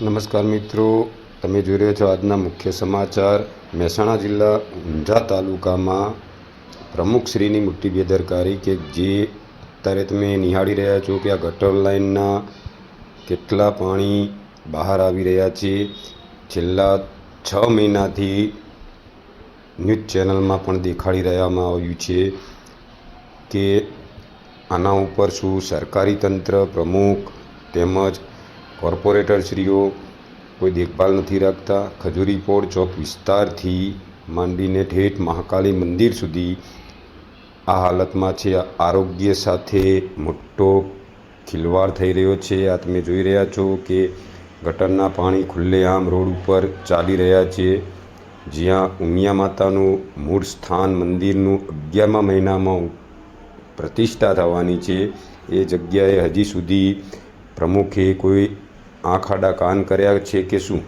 નમસ્કાર મિત્રો, તમે જોઈ રહ્યા છો આજના મુખ્ય સમાચાર. મહેસાણા જિલ્લા ઊંઝા તાલુકામાં પ્રમુખશ્રીની મોટી બેદરકારી કે જે અત્યારે તમે નિહાળી રહ્યા છો કે આ ગટર લાઇનના કેટલા પાણી બહાર આવી રહ્યા છે. છેલ્લા છ મહિનાથી ન્યૂઝ ચેનલમાં પણ દેખાડી રહ્યામાં આવ્યું છે કે આના ઉપર શું સરકારી તંત્ર પ્રમુખ તેમજ કોર્પોરેટરશ્રીઓ કોઈ દેખભાલ નથી રાખતા. ખજૂરીપોળ ચોક વિસ્તારથી માંડીને ઠેઠ મહાકાળી મંદિર સુધી આ હાલતમાં છે. આરોગ્ય સાથે મોટો ખિલવાડ થઈ રહ્યો છે. આ તમે જોઈ રહ્યા છો કે ગટરના પાણી ખુલ્લેઆમ રોડ ઉપર ચાલી રહ્યા છે. જ્યાં ઉમિયા માતાનું મૂળ સ્થાન મંદિરનું અગિયારમા મહિનામાં પ્રતિષ્ઠા થવાની છે. એ જગ્યાએ હજી સુધી પ્રમુખે કોઈ આંખ આડા કાન કર્યા છે કે શું?